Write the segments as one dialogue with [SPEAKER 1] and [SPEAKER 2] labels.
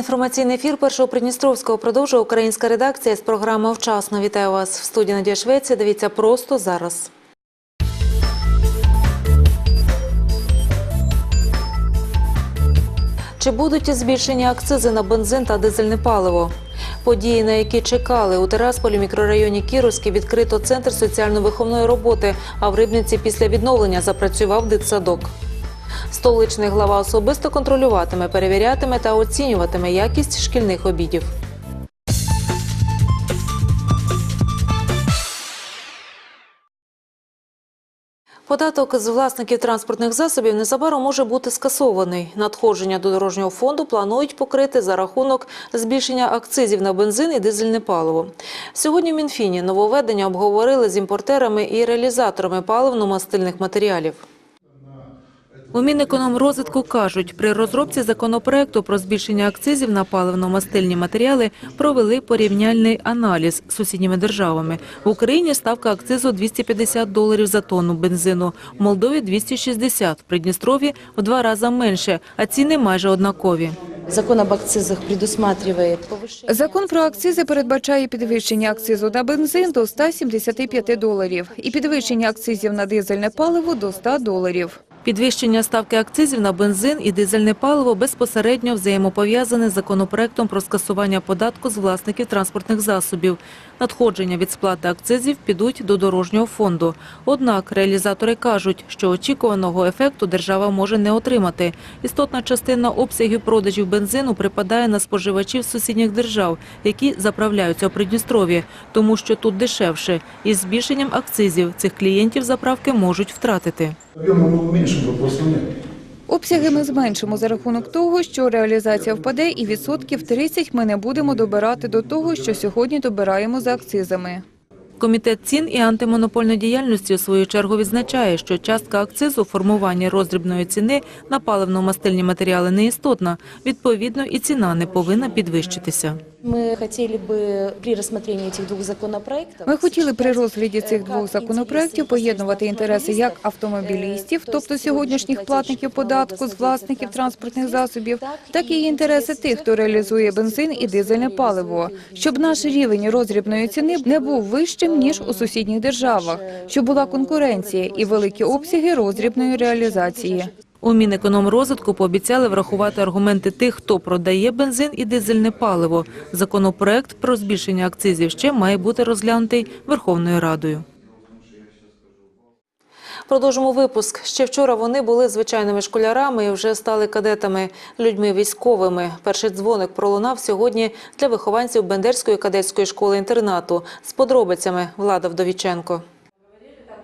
[SPEAKER 1] Інформаційний ефір першого Придністровського продовжує українська редакція з програми «Вчасно». Вітаю вас в студії Надія Швеція. Дивіться просто зараз. Чи будуть збільшені акцизи на бензин та дизельне паливо? Події, на які чекали у Терасполі, мікрорайоні Кіровський, відкрито центр соціально-виховної роботи, а в Рибниці після відновлення запрацював дитсадок. Столичний глава особисто контролюватиме, перевірятиме та оцінюватиме якість шкільних обідів. Податок з власників транспортних засобів незабаром може бути скасований. Надходження до дорожнього фонду планують покрити за рахунок збільшення акцизів на бензин і дизельне паливо. Сьогодні в Мінфіні нововведення обговорили з імпортерами і реалізаторами паливно-мастильних матеріалів. У Мінекономрозвитку кажуть, при розробці законопроекту про збільшення акцизів на паливно-мастильні матеріали провели порівняльний аналіз з сусідніми державами. В Україні ставка акцизу 250 доларів за тонну бензину, в Молдові 260, в Придністрові в два рази менше, а ціни майже однакові.
[SPEAKER 2] Закон об акцизах предусматривает повышение.
[SPEAKER 3] Закон про акцизи передбачає підвищення акцизу на бензин до 175 доларів і підвищення акцизів на дизельне паливо до 100 доларів.
[SPEAKER 1] Підвищення ставки акцизів на бензин і дизельне паливо безпосередньо взаємопов'язане з законопроектом про скасування податку з власників транспортних засобів. Надходження від сплати акцизів підуть до дорожнього фонду. Однак реалізатори кажуть, що очікуваного ефекту держава може не отримати. Істотна частина обсягів продажів бензину припадає на споживачів сусідніх держав, які заправляються у Придністров'ї, тому що тут дешевше. Із збільшенням акцизів цих клієнтів заправки можуть втратити.
[SPEAKER 4] Объем мы уменьшим, вопросов нет.
[SPEAKER 3] Обсяги ми зменшимо за рахунок того, що реалізація впаде і відсотків 30 ми не будемо добирати до того, що сьогодні добираємо за акцизами.
[SPEAKER 1] Комітет цін і антимонопольної діяльності у свою чергу відзначає, що частка акцизу у формуванні роздрібної ціни на паливно-мастильні матеріали не істотна. Відповідно, і ціна не повинна підвищитися.
[SPEAKER 2] Мы хотели бы при рассмотрении этих двух законопроектов...
[SPEAKER 3] Ми хотіли при розгляді
[SPEAKER 2] сочетать,
[SPEAKER 3] цих
[SPEAKER 2] э,
[SPEAKER 3] двох
[SPEAKER 2] как
[SPEAKER 3] законопроектів
[SPEAKER 2] интересы
[SPEAKER 3] поєднувати інтереси як
[SPEAKER 2] автомобилистов,
[SPEAKER 3] автомобілістів,
[SPEAKER 2] э, то
[SPEAKER 3] тобто
[SPEAKER 2] есть
[SPEAKER 3] сьогоднішніх
[SPEAKER 2] сегодняшних
[SPEAKER 3] платників
[SPEAKER 2] плательщиков
[SPEAKER 3] податку з власників транспортних засобів, так і інтереси тих, хто реалізує бензин і дизельне паливо, щоб наш рівень роздрібної ціни не був вищим ніж у сусідніх державах, щоб була конкуренція і великі обсяги роздрібної реалізації.
[SPEAKER 1] У Мінекономрозвитку пообіцяли врахувати аргументи тих, хто продає бензин і дизельне паливо. Законопроект про збільшення акцизів ще має бути розглянутий Верховною Радою. Продовжимо випуск. Ще вчора вони були звичайними школярами і вже стали кадетами, людьми військовими. Перший дзвоник пролунав сьогодні для вихованців Бендерської кадетської школи-інтернату. З подробицями Влада Вдовіченко.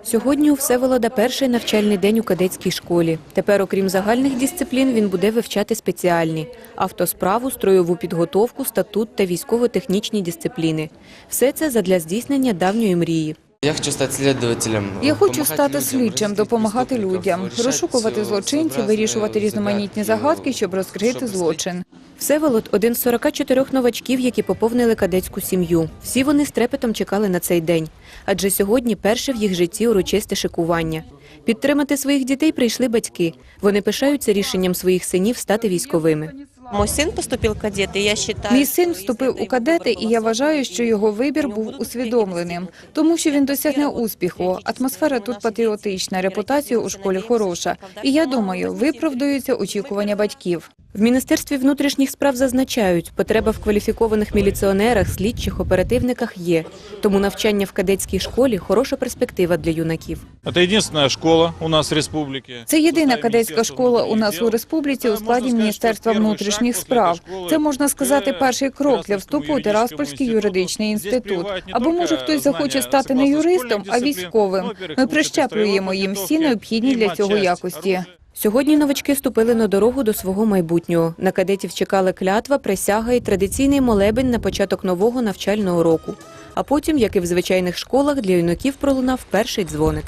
[SPEAKER 5] Сьогодні у Всеволода перший навчальний день у кадетській школі. Тепер, окрім загальних дисциплін, він буде вивчати спеціальні – автосправу, строєву підготовку, статут та військово-технічні дисципліни. Все це задля здійснення давньої мрії.
[SPEAKER 6] Я хочу стати слідувателем.
[SPEAKER 3] Я хочу стати слідчим, допомагати людям, розшукувати злочинців, вирішувати різноманітні загадки, щоб розкрити злочин.
[SPEAKER 5] Всеволод – один з 44 новачків, які поповнили кадетську сім'ю. Всі вони з трепетом чекали на цей день. Адже сьогодні перше в їх житті урочисте шикування. Підтримати своїх дітей прийшли батьки. Вони пишаються рішенням своїх синів стати військовими.
[SPEAKER 7] Мой син поступив в кадеты, я считаю...
[SPEAKER 3] Мій син вступив у кадети, і я вважаю, що його вибір був усвідомленим, тому що він досягне успіху. Атмосфера тут патріотична, репутація у школі хороша. І я думаю, виправдаються очікування батьків.
[SPEAKER 5] В Міністерстві внутрішніх справ зазначають, потреба в кваліфікованих міліціонерах, слідчих, оперативниках є. Тому навчання в кадетській школі – хороша перспектива для юнаків.
[SPEAKER 8] Это единственная школа у нас в республике.
[SPEAKER 3] Це єдина кадетська школа у нас у республіці у складі Міністерства внутрішніх справ. Це можна сказати перший крок для вступу у Тераспольський юридичний інститут. Або може хтось захоче стати не юристом, а військовим. Ми прищеплюємо їм всі необхідні для цього якості.
[SPEAKER 5] Сьогодні новачки ступили на дорогу до свого майбутнього. На кадетів чекали клятва, присяга і традиційний молебень на початок нового навчального року. А потім, як і в звичайних школах, для юнаків пролунав перший дзвоник.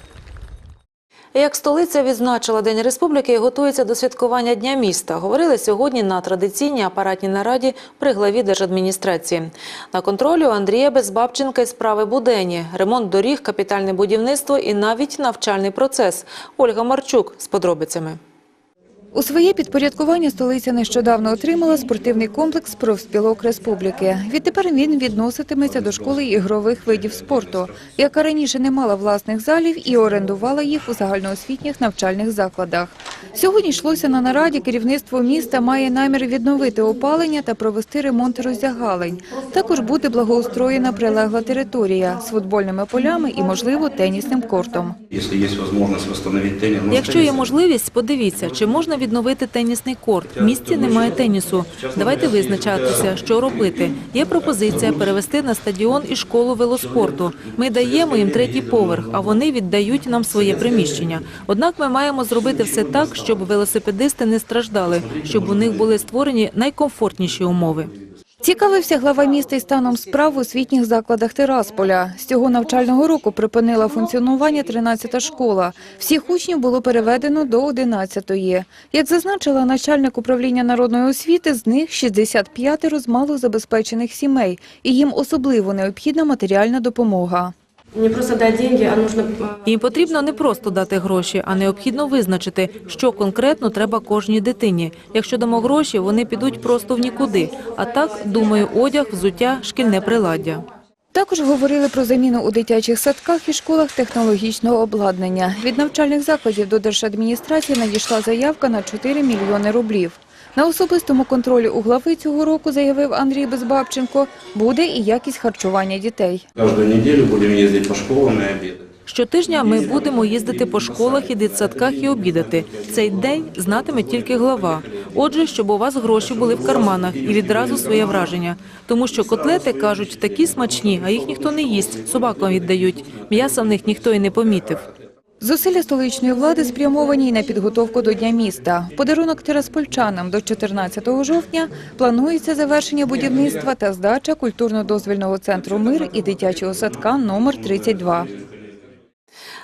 [SPEAKER 1] Як столиця відзначила День Республіки і готується до святкування Дня міста, говорили сьогодні на традиційній апаратній нараді при главі держадміністрації. На контролі у Андрія Безбабченка і справи буденні, ремонт доріг, капітальне будівництво і навіть навчальний процес. Ольга Марчук з подробицями.
[SPEAKER 3] У своє підпорядкування столиця нещодавно отримала спортивний комплекс профспілок республіки. Відтепер він відноситиметься до школи ігрових видів спорту, яка раніше не мала власних залів і орендувала їх у загальноосвітніх навчальних закладах. Сьогодні йшлося на нараді. Керівництво міста має намір відновити опалення та провести ремонт роздягалень. Також буде благоустроєна прилегла територія з футбольними полями і, можливо, тенісним кортом.
[SPEAKER 1] Якщо є можливість, подивіться, чи можна відновити тенісний корт. В місті немає тенісу. Давайте визначатися, що робити. Є пропозиція перевести на стадіон і школу велоспорту. Ми даємо їм третій поверх, а вони віддають нам своє приміщення. Однак ми маємо зробити все так, щоб велосипедисти не страждали, щоб у них були створені найкомфортніші умови.
[SPEAKER 3] Цікавився глава міста і станом справ у освітніх закладах Тирасполя. З цього навчального року припинила функціонування 13-та школа. Всіх учнів було переведено до 11-ї. Як зазначила начальник управління народної освіти, з них 65 з малозабезпечених сімей, і їм особливо необхідна матеріальна допомога.
[SPEAKER 9] Не просто дать деньги, а нужно э,
[SPEAKER 1] Їм потрібно не просто дати гроші, а необхідно визначити, що конкретно треба кожній дитині. Якщо дамо гроші, вони підуть просто в нікуди. А так, думаю, одяг, взуття, шкільне приладдя.
[SPEAKER 3] Також говорили про заміну у дитячих садках і школах технологічного обладнання. Від навчальних закладів до держадміністрації надійшла заявка на 4 мільйони рублів. На особистому контролі у глави цього року, заявив Андрій Безбабченко, буде і якість харчування дітей.
[SPEAKER 10] Каждую неделю будем ездить по школам и обедать.
[SPEAKER 1] Щотижня ми будемо їздити по школах і дитсадках і обідати. Цей день знатиме тільки глава. Отже, щоб у вас гроші були в карманах і відразу своє враження. Тому що котлети, кажуть, такі смачні, а їх ніхто не їсть, собакам віддають. М'яса в них ніхто і не помітив.
[SPEAKER 3] Зусилля столичної влади спрямовані й на підготовку до Дня міста. Подарунок тираспольчанам до 14 жовтня планується завершення будівництва та здача культурно-дозвільного центру «Мир» і дитячого садка номер 32.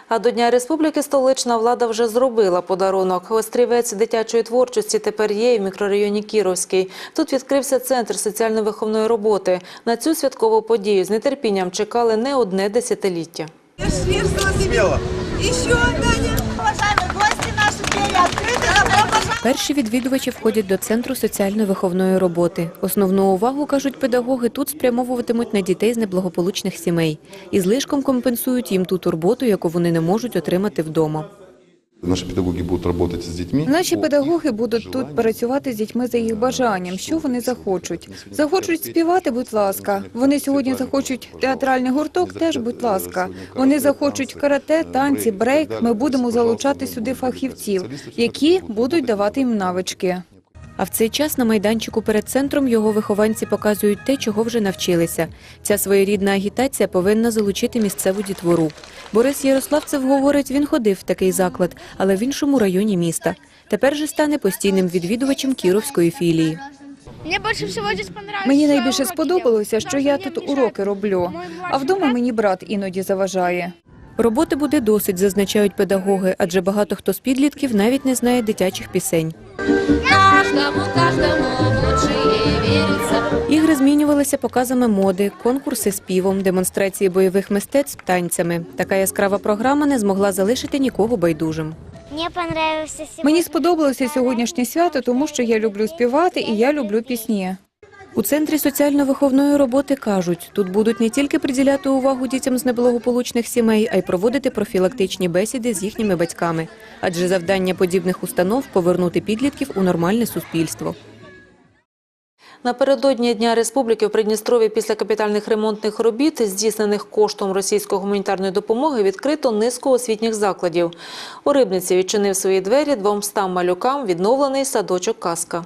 [SPEAKER 1] А до Дня Республіки столична влада вже зробила подарунок. Острівець дитячої творчості тепер є і в мікрорайоні Кіровський. Тут відкрився центр соціально-виховної роботи. На цю святкову подію з нетерпінням чекали не одне десятиліття.
[SPEAKER 11] Я ж. Еще, Даня. Уважаемые гости, наши двери открыты. Добро пожаловать.
[SPEAKER 5] Перші відвідувачі входять до центру соціально-виховної роботи. Основну увагу, кажуть педагоги, тут спрямовуватимуть на дітей з неблагополучних сімей і злишком компенсують їм ту турботу, яку вони не можуть отримати вдома.
[SPEAKER 4] Наши педагоги будуть працювати з дітьми.
[SPEAKER 3] Наші педагоги будуть тут працювати з дітьми за їх бажанням, що вони захочуть. Захочуть співати, будь ласка. Вони сьогодні захочуть театральний гурток, теж будь ласка. Вони захочуть карате, танці, брейк. Ми будемо залучати сюди фахівців, які будуть давати їм навички.
[SPEAKER 5] А в цей час на майданчику перед центром його вихованці показують те, чого вже навчилися. Ця своєрідна агітація повинна залучити місцеву дітвору. Борис Ярославцев говорить, він ходив в такий заклад, але в іншому районі міста. Тепер же стане постійним відвідувачем Кіровської філії.
[SPEAKER 11] Мне больше всего здесь.
[SPEAKER 3] Мені найбільше сподобалося, що я тут уроки роблю, а вдома мені брат іноді заважає.
[SPEAKER 5] Роботи буде досить, зазначають педагоги, адже багато хто з підлітків навіть не знає дитячих пісень.
[SPEAKER 11] Каждому, каждому лучше верится.
[SPEAKER 5] Ігри змінювалися показами моди, конкурси співом, демонстрації бойових мистецтв танцями. Така яскрава програма не змогла залишити нікого байдужим.
[SPEAKER 11] Мне понравился
[SPEAKER 3] Мені сподобалося сьогоднішнє свято, тому що я люблю співати і я люблю пісні.
[SPEAKER 5] У центрі соціально-виховної роботи кажуть, тут будуть не тільки приділяти увагу дітям з неблагополучних сімей, а й проводити профілактичні бесіди з їхніми батьками. Адже завдання подібних установ повернути підлітків у нормальне суспільство.
[SPEAKER 1] Напередодні Дня Республіки в Придністрові після капітальних ремонтних робіт, здійснених коштом російської гуманітарної допомоги, відкрито низку освітніх закладів. У Рибниці відчинив свої двері двомстам малюкам відновлений садочок «Казка».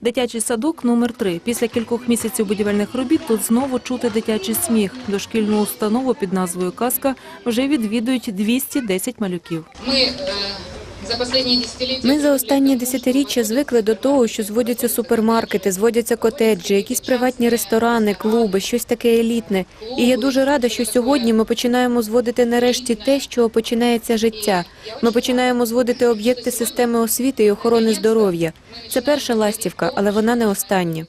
[SPEAKER 1] Дитячий садок номер 3 Після кількох місяців будівельних робіт тут знову чути дитячий сміх. Дошкільну установу під назвою «Казка» вже відвідують 210 малюків.
[SPEAKER 5] Ми за останні десятиріччя звикли до того, що зводяться супермаркети, зводяться котеджі, якісь приватні ресторани, клуби, щось таке елітне. І я дуже рада, що сьогодні ми починаємо зводити нарешті те, чого починається життя. Ми починаємо зводити об'єкти системи освіти і охорони здоров'я. Це перша ластівка, але вона не остання.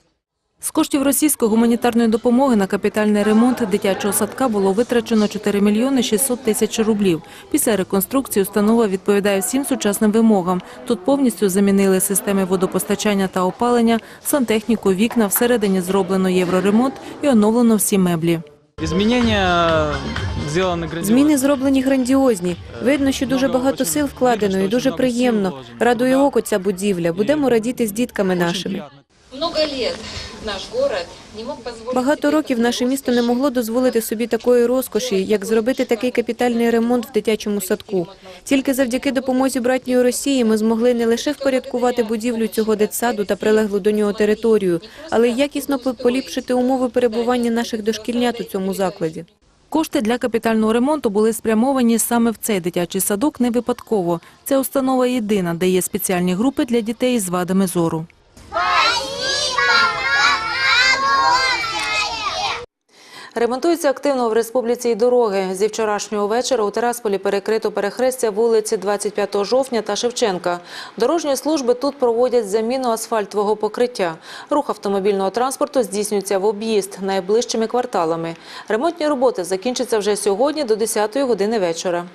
[SPEAKER 1] З коштів російської гуманітарної допомоги на капітальний ремонт дитячого садка було витрачено 4 мільйони 600 тисяч рублів. Після реконструкції установа відповідає всім сучасним вимогам. Тут повністю замінили системи водопостачання та опалення, сантехніку, вікна, всередині зроблено євроремонт і оновлено всі меблі.
[SPEAKER 8] Изменения сделаны
[SPEAKER 5] Зміни зроблені грандіозні. Видно, що дуже багато сил вкладено і дуже приємно. Радує око ця будівля. Будемо радіти з дітками нашими. Багато років наше місто не могло дозволити собі такої розкоші, як зробити такий капітальний ремонт в дитячому садку. Тільки завдяки допомозі братньої Росії ми змогли не лише впорядкувати будівлю цього дитсаду та прилеглу до нього територію, але й якісно поліпшити умови перебування наших дошкільнят у цьому закладі.
[SPEAKER 1] Кошти для капітального ремонту були спрямовані саме в цей дитячий садок не випадково. Ця установа єдина, де є спеціальні групи для дітей з вадами зору. Ремонтуються активно в республіці і дороги. Зі вчорашнього вечора у Терасполі перекрито перехрестя вулиці 25 жовтня та Шевченка. Дорожні служби тут проводять заміну асфальтового покриття. Рух автомобільного транспорту здійснюється в об'їзд найближчими кварталами. Ремонтні роботи закінчаться вже сьогодні до 10 години вечора.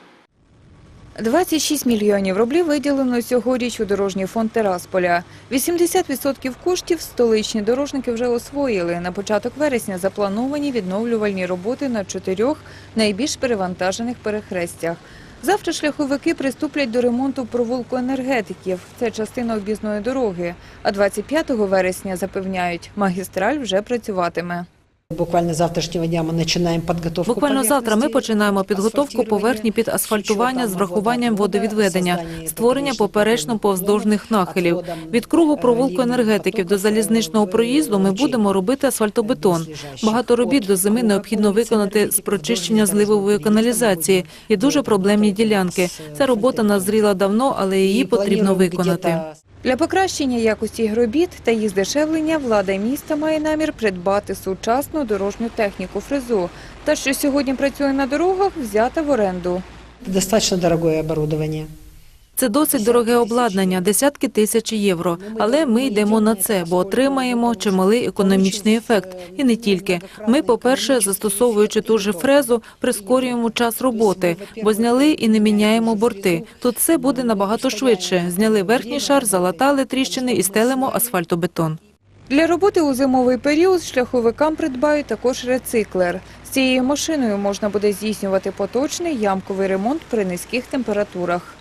[SPEAKER 3] 26 мільйонів рублів виділено цьогоріч у дорожній фонд Терасполя. 80% коштів столичні дорожники вже освоїли. На початок вересня заплановані відновлювальні роботи на чотирьох найбільш перевантажених перехрестях. Завтра шляховики приступлять до ремонту провулку енергетиків. Це частина об'їзної дороги. А 25 вересня запевняють, магістраль вже працюватиме.
[SPEAKER 12] Буквально завтрашнього дня ми починаємо підготовку.
[SPEAKER 1] Буквально завтра ми починаємо підготовку поверхні під асфальтування з врахуванням водовідведення, створення поперечно-повздовжних нахилів. Від кругу провулку енергетиків до залізничного проїзду ми будемо робити асфальтобетон. Багато робіт до зими необхідно виконати з прочищення зливової каналізації. Є дуже проблемні ділянки. Ця робота назріла давно, але її потрібно виконати.
[SPEAKER 3] Для покращення якості робіт та їх здешевлення влада міста має намір придбати сучасну дорожню техніку фрезу. Та, що сьогодні працює на дорогах, взята в оренду.
[SPEAKER 12] Достаточно дорогое оборудование.
[SPEAKER 1] Це досить дороге обладнання, десятки тисяч євро. Але ми йдемо на це, бо отримаємо чималий економічний ефект. І не тільки. Ми, по-перше, застосовуючи ту же фрезу, прискорюємо час роботи, бо зняли і не міняємо борти. Тут все буде набагато швидше. Зняли верхній шар, залатали тріщини і стелимо асфальтобетон.
[SPEAKER 3] Для роботи у зимовий період шляховикам придбають також рециклер. З цією машиною можна буде здійснювати поточний ямковий ремонт при низьких температурах.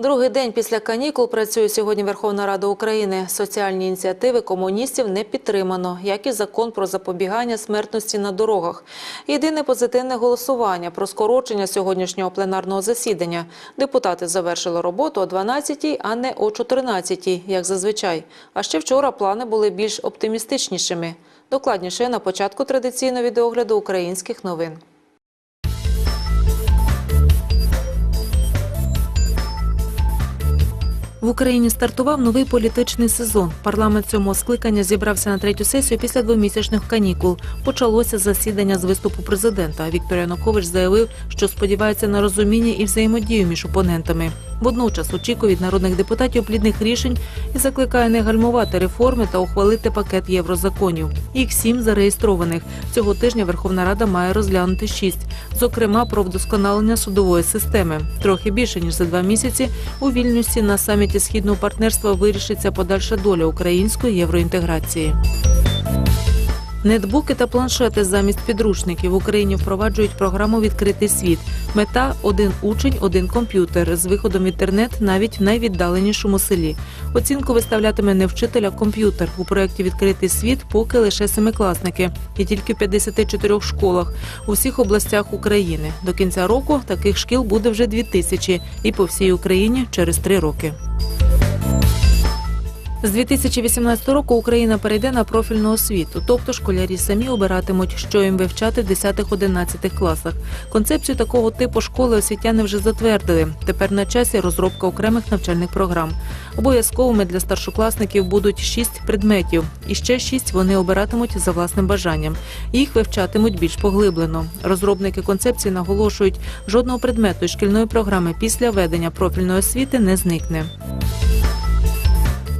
[SPEAKER 1] Другий день після канікул працює сьогодні Верховна Рада України. Соціальні ініціативи комуністів не підтримано, як і закон про запобігання смертності на дорогах. Єдине позитивне голосування про скорочення сьогоднішнього пленарного засідання. Депутати завершили роботу о 12-й, а не о 14-й, як зазвичай. А ще вчора плани були більш оптимістичнішими. Докладніше на початку традиційного відеогляду українських новин. В Україні стартував новий політичний сезон. Парламент цього скликання зібрався на третю сесію після двомісячних канікул. Почалося засідання з виступу президента. Віктор Янукович заявив, що сподівається на розуміння і взаємодію між опонентами. Водночас очікує від народних депутатів плідних рішень і закликає не гальмувати реформи та ухвалити пакет єврозаконів. Їх сім зареєстрованих. Цього тижня Верховна Рада має розглянути шість, зокрема про вдосконалення судової системи. Трохи більше ніж за два місяці у Вільнюсі на саміті східного партнерства вирішиться подальша доля української євроінтеграції. Нетбуки та планшети замість підручників в Україні впроваджують програму Відкритий світ. Мета один учень, один комп'ютер з виходом в інтернет навіть в найвіддаленішому селі. Оцінку виставлятиме не вчитель, а комп'ютер. У проєкті Відкритий світ поки лише семикласники, і тільки в 54 школах у всіх областях України. До кінця року таких шкіл буде вже 2000 і по всій Україні через три роки. З 2018 року Україна перейде на профільну освіту, тобто школярі самі обиратимуть, що їм вивчати в 10-11 класах. Концепцію такого типу школи освітяни вже затвердили. Тепер на часі розробка окремих навчальних програм. Обов'язковими для старшокласників будуть шість предметів, і ще шість вони обиратимуть за власним бажанням. Їх вивчатимуть більш поглиблено. Розробники концепції наголошують, жодного предмету шкільної програми після введення профільної освіти не зникне.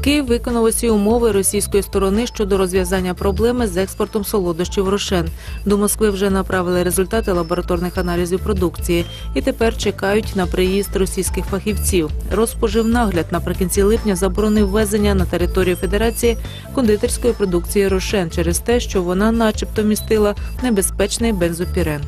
[SPEAKER 1] Київ виконав усі умови російської сторони щодо розв'язання проблеми з експортом солодощів рошен. До Москви вже направили результати лабораторних аналізів продукції і тепер чекають на приїзд російських фахівців. Розпоживнагляд наприкінці липня заборонив ввезення на територію Федерації кондитерської продукції рошен через те, що вона, начебто, містила небезпечний бензопірен.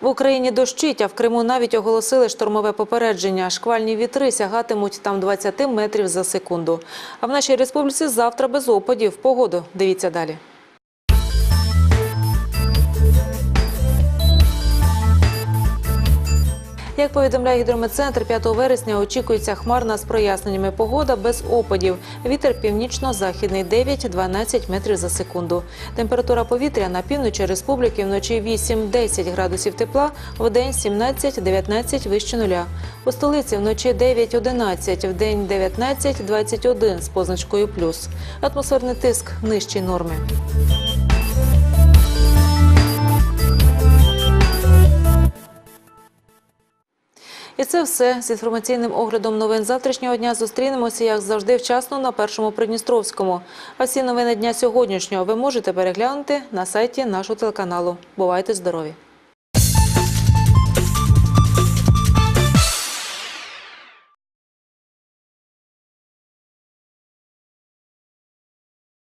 [SPEAKER 1] В Україні дощить, а в Криму навіть оголосили штормове попередження. Шквальні вітри сягатимуть там 20 метрів за секунду. А в нашій республіці завтра без опадів. Погоду. Дивіться далі. Як повідомляє гідрометцентр, 5 вересня очікується хмарна з проясненнями погода без опадів. Вітер північно-західний 9-12 метрів за секунду. Температура повітря на півночі республіки вночі 8-10 градусів тепла, в день 17-19 вище нуля. У столиці вночі 9-11, в день 19-21 з позначкою плюс. Атмосферний тиск нижчий норми. Це все з інформаційним оглядом новин завтрашнього дня. Зустрінемося, як завжди, вчасно на першому Придністровському. А всі новини дня сьогоднішнього ви можете переглянути на сайті нашого телеканалу. Бувайте здорові!